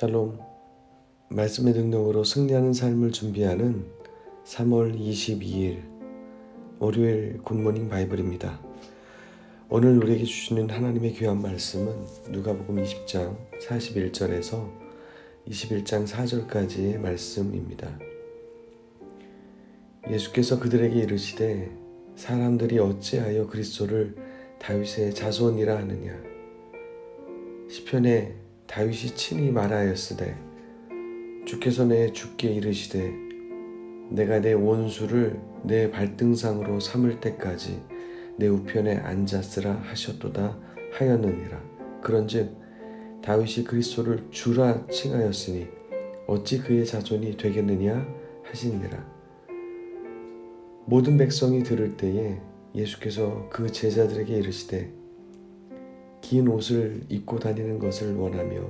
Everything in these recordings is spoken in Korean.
샬롬 말씀의 능력으로 승리하는 삶을 준비하는 3월 22일 월요일 굿모닝 바이블입니다. 오늘 우리에게 주시는 하나님의 귀한 말씀은 누가복음 20장 41절에서 21장 4절까지의 말씀입니다. 예수께서 그들에게 이르시되 사람들이 어찌하여 그리스도를 다윗의 자손이라 하느냐 시편에 다윗이 친히 말하였으되 주께서 내 주께 이르시되 내가 내 원수를 내 발등상으로 삼을 때까지 내 우편에 앉았으라 하셨도다 하였느니라. 그런즉 다윗이 그리스도를 주라 칭하였으니 어찌 그의 자손이 되겠느냐 하시니라. 모든 백성이 들을 때에 예수께서 그 제자들에게 이르시되 긴 옷을 입고 다니는 것을 원하며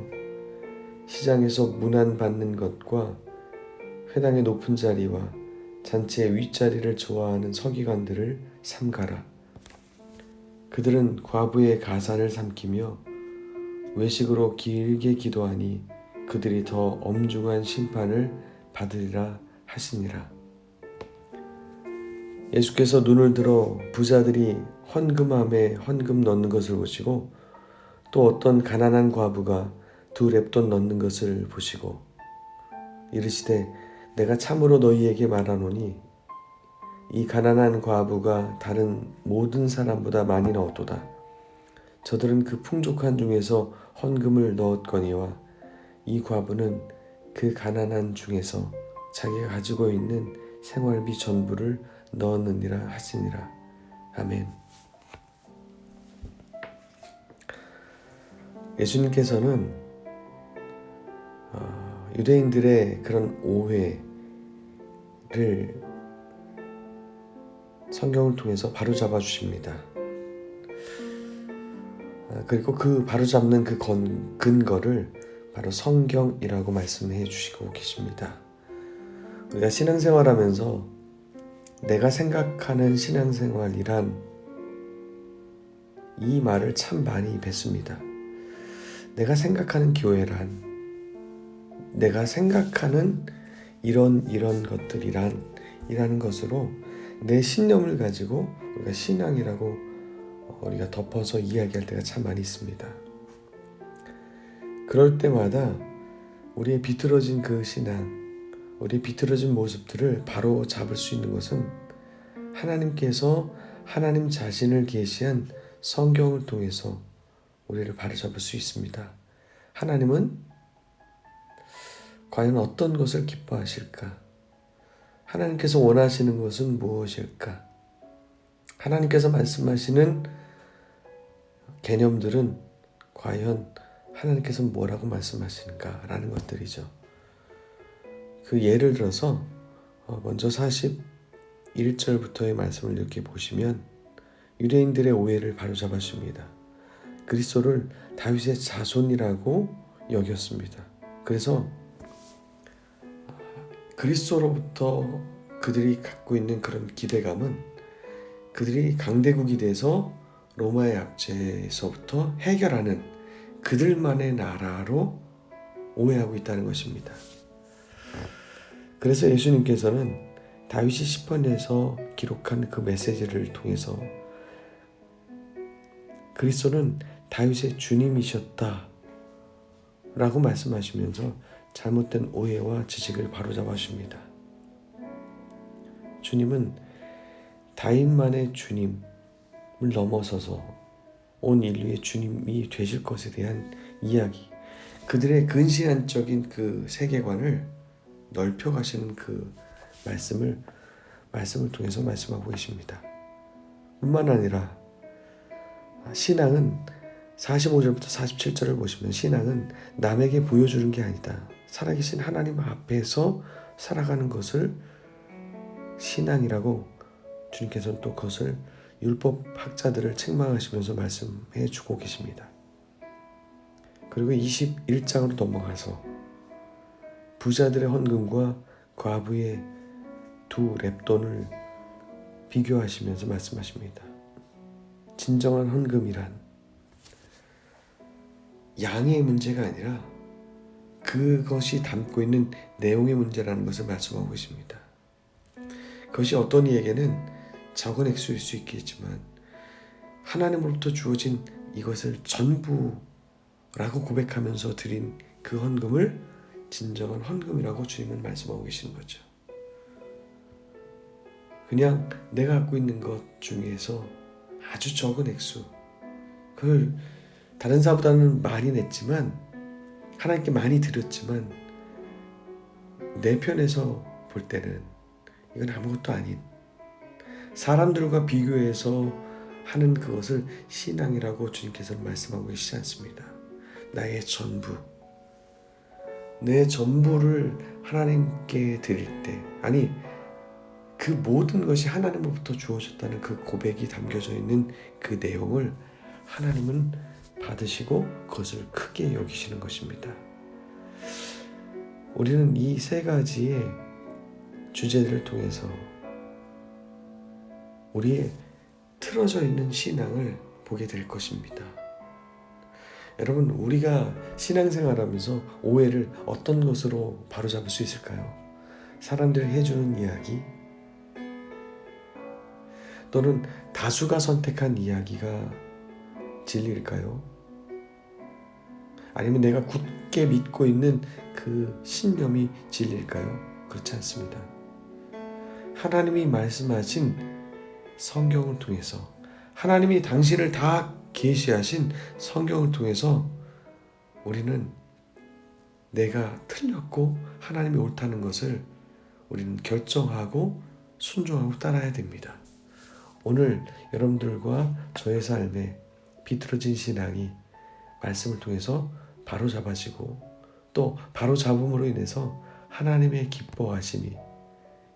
시장에서 문안 받는 것과 회당의 높은 자리와 잔치의 윗자리를 좋아하는 서기관들을 삼가라. 그들은 과부의 가산을 삼키며 외식으로 길게 기도하니 그들이 더 엄중한 심판을 받으리라 하시니라. 예수께서 눈을 들어 부자들이 헌금함에 헌금 넣는 것을 보시고 또 어떤 가난한 과부가 두 랩돈 넣는 것을 보시고 이르시되 내가 참으로 너희에게 말하노니 이 가난한 과부가 다른 모든 사람보다 많이 넣었도다. 저들은 그 풍족한 중에서 헌금을 넣었거니와 이 과부는 그 가난한 중에서 자기가 가지고 있는 생활비 전부를 넣었느니라 하시니라. 아멘. 예수님께서는 어, 유대인들의 그런 오해를 성경을 통해서 바로 잡아 주십니다. 아, 그리고 그 바로 잡는 그 건, 근거를 바로 성경이라고 말씀해 주시고 계십니다. 우리가 신앙생활 하면서 내가 생각하는 신앙생활이란 이 말을 참 많이 뱉습니다. 내가 생각하는 교회란 내가 생각하는 이런 이런 것들이란 이라는 것으로 내 신념을 가지고 우리가 신앙이라고 우리가 덮어서 이야기할 때가 참 많이 있습니다. 그럴 때마다 우리의 비틀어진 그 신앙, 우리의 비틀어진 모습들을 바로 잡을 수 있는 것은 하나님께서 하나님 자신을 계시한 성경을 통해서 우리를 바로잡을 수 있습니다. 하나님은 과연 어떤 것을 기뻐하실까? 하나님께서 원하시는 것은 무엇일까? 하나님께서 말씀하시는 개념들은 과연 하나님께서 뭐라고 말씀하시는가라는 것들이죠. 그 예를 들어서 어, 먼저 41절부터의 말씀을 이렇게 보시면 유대인들의 오해를 바로잡아 줍니다. 그리스도를 다윗의 자손이라고 여겼습니다. 그래서 그리스도로부터 그들이 갖고 있는 그런 기대감은 그들이 강대국이 돼서 로마의 압제에서부터 해결하는 그들만의 나라로 오해하고 있다는 것입니다. 그래서 예수님께서는 다윗이 시편에서 기록한 그 메시지를 통해서 그리스도는 다윗의 주님이셨다 라고 말씀하시면서 잘못된 오해와 지식을 바로잡아 주십니다. 주님은 다윗만의 주님을 넘어서서 온 인류의 주님이 되실 것에 대한 이야기, 그들의 근시안적인 그 세계관을 넓혀 가시는 그 말씀을 말씀을 통해서 말씀하고 계십니다. 뿐만 아니라 신앙은 45절부터 47절을 보시면 신앙은 남에게 보여주는 게 아니다. 살아계신 하나님 앞에서 살아가는 것을 신앙이라고 주님께서는 또 그것을 율법 학자들을 책망하시면서 말씀해 주고 계십니다. 그리고 21장으로 넘어가서 부자들의 헌금과 과부의 두 랩돈을 비교하시면서 말씀하십니다. 진정한 헌금이란 양의 문제가 아니라 그것이 담고 있는 내용의 문제라는 것을 말씀하고 계십니다. 그것이 어떤 이에게는 적은 액수일 수 있겠지만 하나님으로부터 주어진 이것을 전부라고 고백하면서 드린 그 헌금을 진정한 헌금이라고 주님은 말씀하고 계시는 거죠. 그냥 내가 갖고 있는 것 중에서 아주 적은 액수, 그걸 다른 사보다는 많이 냈지만 하나님께 많이 드렸지만 내 편에서 볼 때는 이건 아무것도 아닌 사람들과 비교해서 하는 그것을 신앙이라고 주님께서는 말씀하고 계시지 않습니다. 나의 전부, 내 전부를 하나님께 드릴 때, 아니 그 모든 것이 하나님으로부터 주어졌다는 그 고백이 담겨져 있는 그 내용을 하나님은 받으시고 그것을 크게 여기시는 것입니다. 우리는 이 세 가지의 주제들을 통해서 우리의 틀어져 있는 신앙을 보게 될 것입니다. 여러분, 우리가 신앙생활 하면서 오해를 어떤 것으로 바로잡을 수 있을까요? 사람들이 해주는 이야기, 또는 다수가 선택한 이야기가 진리일까요? 아니면 내가 굳게 믿고 있는 그 신념이 진리일까요? 그렇지 않습니다. 하나님이 말씀하신 성경을 통해서 하나님이 당신을 다 계시하신 성경을 통해서 우리는 내가 틀렸고 하나님이 옳다는 것을 우리는 결정하고 순종하고 따라야 됩니다. 오늘 여러분들과 저의 삶에 비틀어진 신앙이 말씀을 통해서 바로 잡아지고 또 바로 잡음으로 인해서 하나님의 기뻐하심이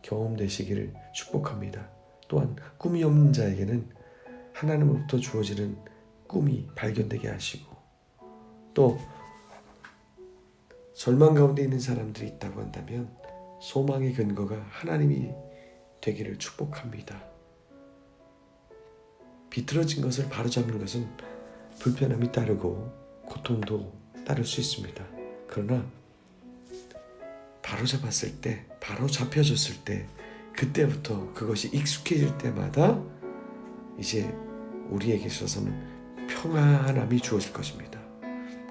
경험되시기를 축복합니다. 또한 꿈이 없는 자에게는 하나님으로부터 주어지는 꿈이 발견되게 하시고 또 절망 가운데 있는 사람들이 있다고 한다면 소망의 근거가 하나님이 되기를 축복합니다. 비틀어진 것을 바로잡는 것은 불편함이 따르고 고통도 따를 수 있습니다. 그러나 바로 잡았을 때, 바로 잡혀졌을 때, 그때부터 그것이 익숙해질 때마다 이제 우리에게 있어서는 평안함이 주어질 것입니다.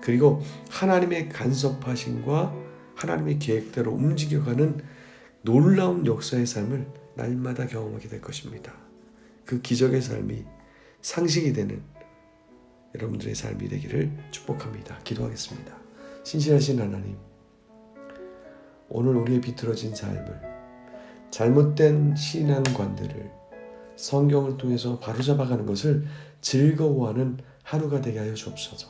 그리고 하나님의 간섭하심과 하나님의 계획대로 움직여가는 놀라운 역사의 삶을 날마다 경험하게 될 것입니다. 그 기적의 삶이 상식이 되는 여러분들의 삶이 되기를 축복합니다. 기도하겠습니다. 신실하신 하나님, 오늘 우리의 비틀어진 삶을 잘못된 신앙관들을 성경을 통해서 바로잡아가는 것을 즐거워하는 하루가 되게 하여 주옵소서.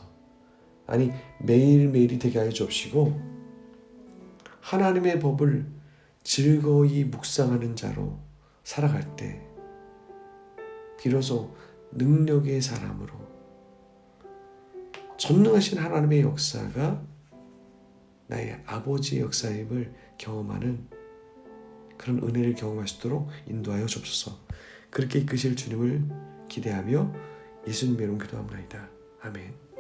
아니 매일매일이 되게 하여 주옵시고 하나님의 법을 즐거이 묵상하는 자로 살아갈 때 비로소 능력의 사람으로 전능하신 하나님의 역사가 나의 아버지의 역사임을 경험하는 그런 은혜를 경험할 수 있도록 인도하여 주옵소서. 그렇게 이끄실 주님을 기대하며 예수님의 이름 기도합니다. 아멘.